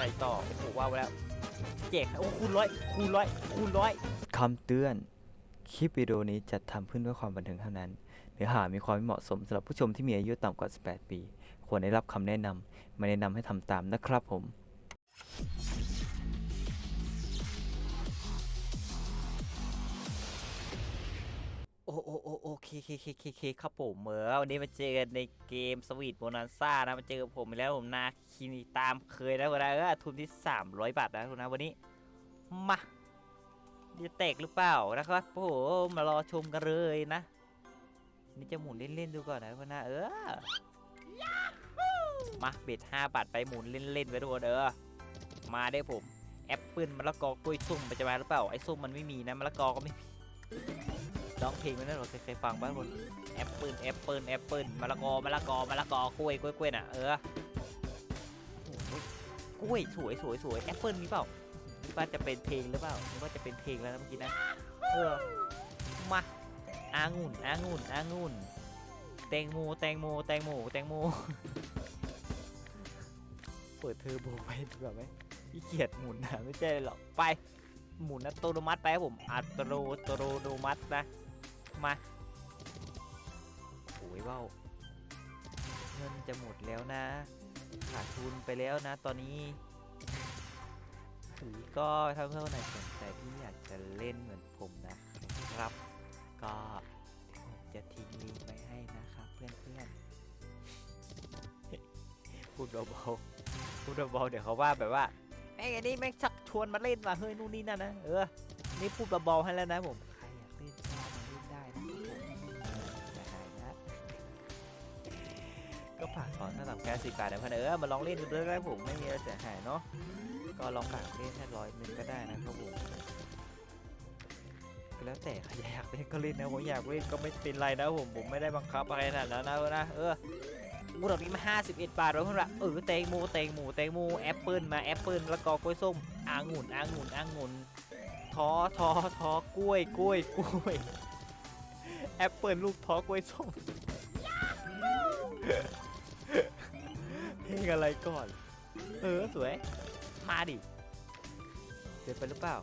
อะไรต่อ โอ้โหว้าวแล้วเจ๊กโอ้คูณร้อยคูณร้อยคูณร้อยคำเตือน คลิปวิดีโอนี้จัดทำขึ้นเพื่อความบันเทิงเท่านั้น เนื้อหามีความไม่เหมาะสมสำหรับผู้ชมที่มีอายุต่ำกว่า 18 ปี ควรได้รับคำแนะนำไม่แนะนำให้ทำตามนะครับผม โอ้โอ้โอ้โอเคเคเคเคเคครับผมเมื่อวันนี้มาเจอกันในเกมสวีทโบนันซ่านะมาเจอกับผมอีกแล้วผมนาคินีตามเคยนะวันนี้เออทุนที่ 300 บาทนะทุนนะวันนี้มาจะแตกหรือเปล่านะครับโอ้โหมารอชมกันเลยนะ นี่จะหมุนเล่นๆดูก่อนนะวันนะเออมาเบ็ด5บาทไปหมุนเล่นๆไปทุกคนเออมาได้ผมแอปเปิลมะละกอกล้วยส้มมันจะมาหรือเปล่าไอ้ส้มมันไม่มีนะมะละกอก็ไม่มี ร้องเพลงไหมนะเราเคยเคยฟังบ้างคนแอปเปิลแอปเปิลแอปเปิลมะละกอมะละกอมะละกอกล้วยกล้วยกล้วยน่ะเออกล้วยสวยสวยสวยแอปเปิลมีเปล่าคิดว่าจะเป็นเพลงหรือเปล่าคิดว่าจะเป็นเพลงแล้วนะเมื่อกี้นะเออมาอางุ่นอางุ่นอางุ่นแตงโมแตงโมแตงโมแตงโมเปิดเทอร์โบไปดีกว่าไหมขี้เกียจหมุนนะไม่ใช่หรอกไปหมุนอัตโนมัติไปครับผมอัตโนอัตโนมัตินะ มาโอ้ยว้าวเงินจะหมดแล้วนะ ขาดทุนไปแล้วนะตอนนี้ถือก็ถ้าเพื่อนคนไหนสนใจที่อยากจะเล่นเหมือนผมนะครับ ก็ผมจะทิ้งลิงก์ไว้ให้นะครับเพื่อนๆพูดเบาๆพูดเบาๆเดี๋ยวเขาว่าแบบว่าแม่งอันนี้แม่งชักชวนมาเล่นว่ะเฮ้ยนู่นนี่นั่นนะเออนี่พูดเบาๆให้แล้วนะผม ก็ฝากสอนสำหรับแค่สิบบาทนะเพื่อนเออมาลองเล่นดูด้วยได้ผมไม่มีอะไรเสียหายเนาะก็ลองฝากเล่นแค่ร้อยหนึงก็ได้นะครับผมก็แล้วแต่ใครอยากเล่นก็เล่นนะผมอยากเล่นก็ไม่เป็นไรนะผมผมไม่ได้บังคับอะไรขนาดนั้นนะนะเออกูดอกนี้มา51 บาทแล้วเพื่อนละเออแตงโมแตงโมแตงโมแอปเปิลมาแอปเปิลแล้วก็กล้วยส้มอางุ่นอางุ่นอางุ่นท้อท้อท้อกล้วยกล้วยกล้วยแอปเปิลลูกท้อกล้วยส้ม เพลงอะไรก่อน เออสวย มาดิเกิดไปหรือเปล่า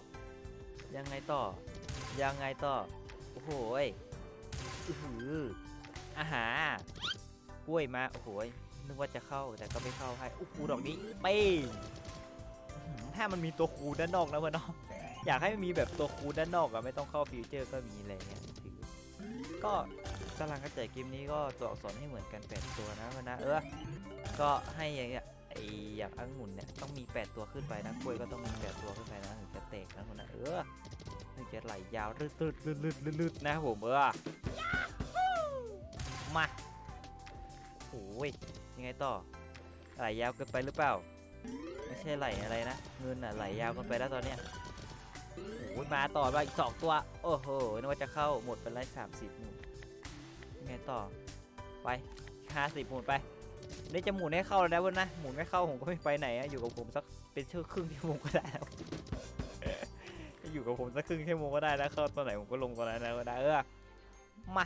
ยังไงต่อ ยังไงต่อ โอ้โหยอือหืออาหารกล้วยมา โอ้โหยนึกว่าจะเข้าแต่ก็ไม่เข้าให้โอ้โหดอกนี้เป้งถ้ามันมีตัวคูด้านนอกนะเพื่อนเนาะอยากให้มันมีแบบตัวคูด้านนอกอะไม่ต้องเข้าฟิวเจอร์ก็มีอะไรเงี้ยถือก็กำลังกระจายเกมนี้ก็ตัวอักษรให้เหมือนกัน8ตัวนะเพื่อนนะเออ ก็ให้อย่างเงี้ยไออย่างองุ่นเนี่ยต้องมี 8 ตัวขึ้นไปนะกล้วยก็ต้องมี8ตัวขึ้นไปนะถึงจะแตกนะเพื่อนะเออถึงจะไหลยาวลืดลืดลืดลืดลืดลืดนะครับผมเออมาโอ้ยยังไงต่อไหลยาวเกินไปหรือเปล่า ไม่ใช่ไหลอะไรนะเงินอะไหลยาวเกินไปแล้วตอนเนี้ยโอ้ยมาต่อมาอีกสองตัว โอ้โหนึกว่าจะเข้าหมดไปแล้วสามสิบหมุนยังไงต่อไปห้าสิบหมุนไป นี่จะหมุนให้เข้าแล้วนะเว้ยนะหมุนไม่เข้าผมก็ไม่ไปไหนอะอยู่กับผมสักเป็นชั่วครึ่งชั่วโมงก็ได้แล้วอยู่กับผมสักครึ่งชั่วโมงก็ได้นะเข้าตอนไหนผมก็ลงตอนนั้นะก็ได้เออมา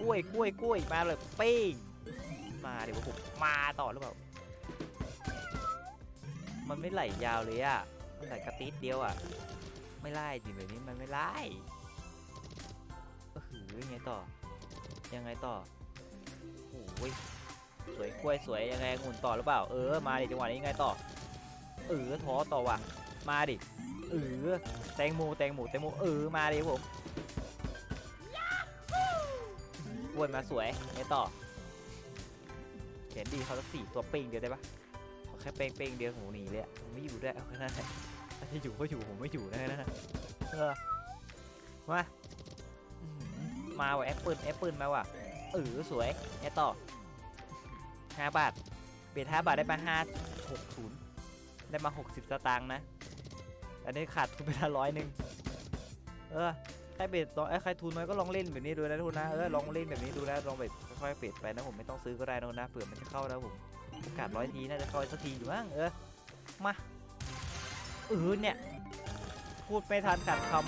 กล้วยกล้วยกล้วยมาเลยเป้งมาเดี๋ยวผมมาต่อหรือเปล่ามันไม่ไหลยาวเลยอะมันไหลกระติดเดียวอะไม่ไล่จริงแบบนี้มันไม่ไล่เออหือยังไงต่อ ยังไงต่อโอ้ย สวยกล้วยสวยยังไงงุ่นต่อหรือเปล่า เออมาดิจังหวะนี้ยังไงต่อ เออท้อต่อว่ะ มาดิ เออแตงโมแตงโมแตงโมเออมาดิครับผมวยมาสวยยังไงต่อเขียนดีเขาสักสี่ตัวเป้งเดียวได้ปะขอแค่เป้งเป้งเดียวผมหนีเลยอะผมไม่อยู่ด้วยเอาแค่นั้นแหละถ้าจะอยู่ก็อยู่ผมไม่อยู่นะแค่นั้นะเออมามาว่ะแอปเปิลแอปเปิลมาว่ะเออสวยไงต่อ ห้าบาทเบียดห้าบาทได้มาห้าหกศูนย์ได้มาหกสิบสตางค์นะ อันนี้ขาดทุนไปละร้อยหนึ่งเออใครเบ็ดลองเอ้ยใครทุนน้อยก็ลองเล่นแบบนี้ดูนะทุนนะเออลองเล่นแบบนี้ดูนะลองแบบค่อยๆเบ็ดไปนะผมไม่ต้องซื้อก็ได้นะนะเผื่อมันจะเข้านะผมโอกาสร้อยทีน่าจะเข้าสักทีอยู่มั้งเออมาเออเนี่ยพูดไม่ทันขาดคำ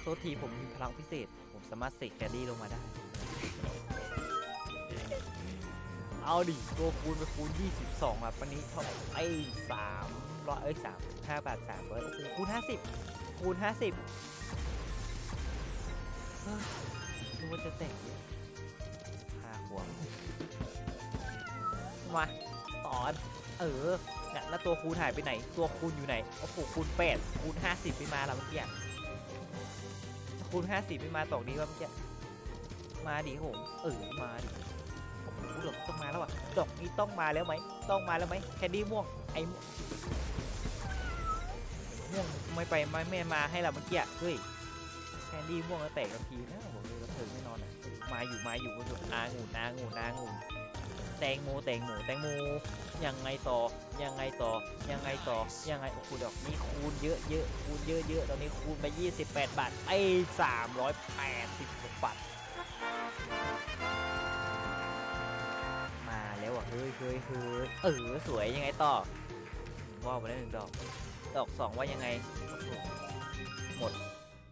โทษทีผมมีพลังพิเศษ ผมสามารถเสกแคดดี้ลงมาได้ เอาดิตัวคูณไปคูณ 22อะปันนี้เท่าไหร่ไอ้สามร้อยเอ้ยสามห้าบาทสามร้อยโอ้โหคูณ 50 คูณ 50เฮ้ยดูว่าจะแต่งเยอะห้าขวบมาตอน เออนะแล้วตัวคูณหายไปไหน ตัวคูณอยู่ไหน โอ้โห คูณแปดคูณ50ไม่มาแล้วเมื่อกี้คูณ50ไม่มาตอกนี้ว่าเมื่อกี้ มาดิโหเออ มาดิ ดอกต้องมาแล้วอะดอกนี้ต้องมาแล้วไหมต้องมาแล้วไหมแคนดี้ม่วงไอ้ม่วงไม่ไปไม่ไม่มาให้เราเมื่อกี้เฮ้ยแคนดี้ม่วงแล้วแตกกันทีนะผมเลยกระเทิงแน่นอนอะมาอยู่มาอยู่ก็คืออางูนางูนางูแตงโมแตงโมแตงโมยังไงต่อยังไงต่อยังไงต่อยังไงโอ้โหดอกนี้คูณเยอะเยอะคูณเยอะเยอะตอนนี้คูณไป 28 บาทไอ้386บาท มาแล้วอะเฮ้ยเฮ้ยเฮ้ยเออสวยยังไงต่อว่าวไปได้หนึ่งดอก ดอกสองว่ายังไงหมด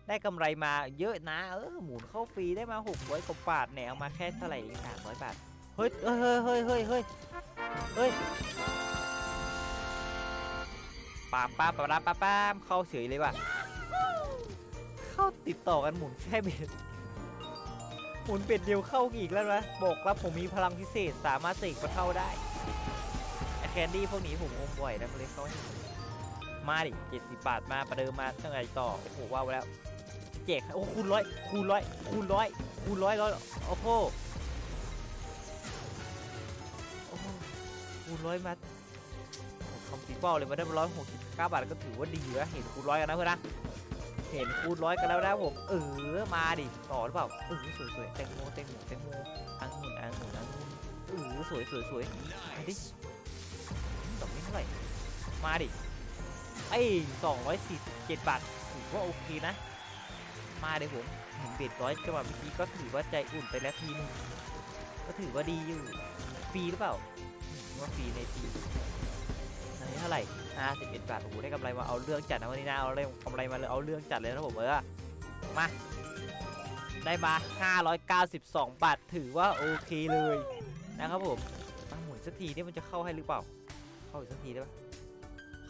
ได้กำไรมาเยอะนะ เออหมุนเข้าฟรีได้มา600กว่าบาทแหนเอามาแค่เท่าไหร่สามร้อยบาทเฮ้ยเฮ้ยเฮ้ยเฮ้ยเฮ้ยเฮ้ยปามปามปามปามปามปามเข้าเฉยเลยว่ะ เข้าติดต่อกันหมุนแค่เบ็ด หมุนเป็ดเดียวเข้าอีกแล้วนะบอกแล้วผมมีพลังพิเศษสามารถเสกมาเข้าได้แคนดี้พวกนี้ผมอมบ่อยนะมันเลยเขาให้มาดิเจ็ดสิบบาทมาประเดิมมาตั้งไงต่อโอ้โหว้าวแล้วเจ๊กโอ้คูณร้อยคูณร้อยคูณร้อยคูณร้อยร้อยโอ้โหโอ้โหคูณร้อยมาคำสีเป้าเลยมาได้ร้อยหกสิบเก้าบาทก็ถือว่าดีนะเห็นคูณร้อยกันนะเพื่อนนะ เห็นคูณร้อยกันแล้วนะผม เออมาดิต่อหรือเปล่าเออสวยสวยๆแตงโมแตงโมแตงโมอังุ่นอังุ่นอังุ่นเออสวยสวยสวยมาดิดอกนี้เท่าไหร่มาดิไอ้สองร้อยสี่สิบเจ็ดบาทถือว่าโอเคนะ มาดิผมเห็นเบ็ดร้อยจังหวะเมื่อกี้ก็ถือว่าใจอุ่นไปแล้วทีนึงก็ถือว่าดีอยู่ฟรีหรือเปล่าว่าฟรีในที เท่าไหร่ห้าสิบเอ็ดบาทโอ้โหได้กำไรมาเอาเรื่องจัดนะวันนี้นะเอาเรื่องกำไรมาเลยเอาเรื่องจัดเลยนะผมเออมาได้มา592บาทถือว่าโอเคเลยนะครับผมมาหมุนสักทีนี่มันจะเข้าให้หรือเปล่า เข้าอีกสักทีได้ปะ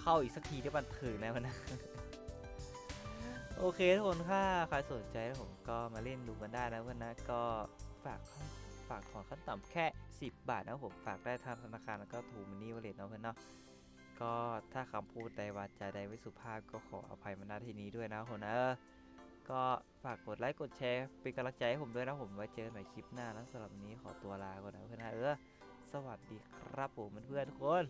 เข้าอีกสักทีได้บันเทิงแล้วนะโอเคทุกคนถ้าใครสนใจนะผมก็มาเล่นดูกันได้นะเพื่อนนะก็ฝากฝากถอนขั้นต่ำแค่ 10 บาทนะผมฝากได้ทางธนาคารแล้วก็ถูมันนี่วอลเล็ตนะเพื่อนเนาะ ก็ถ้าคำพูดใดวาจาใดไม่สุภาพก็ขออภัยมาณที่นี้ด้วยนะคนเออก็ฝากกดไลค์กดแชร์เป็นกำลังใจให้ผมด้วยนะผมไว้เจอกันใหม่คลิปหน้าแล้วสำหรับวันนี้ขอตัวลาก่อนนะเพื่อนนะเออสวัสดีครับผมเพื่อนๆทุกคน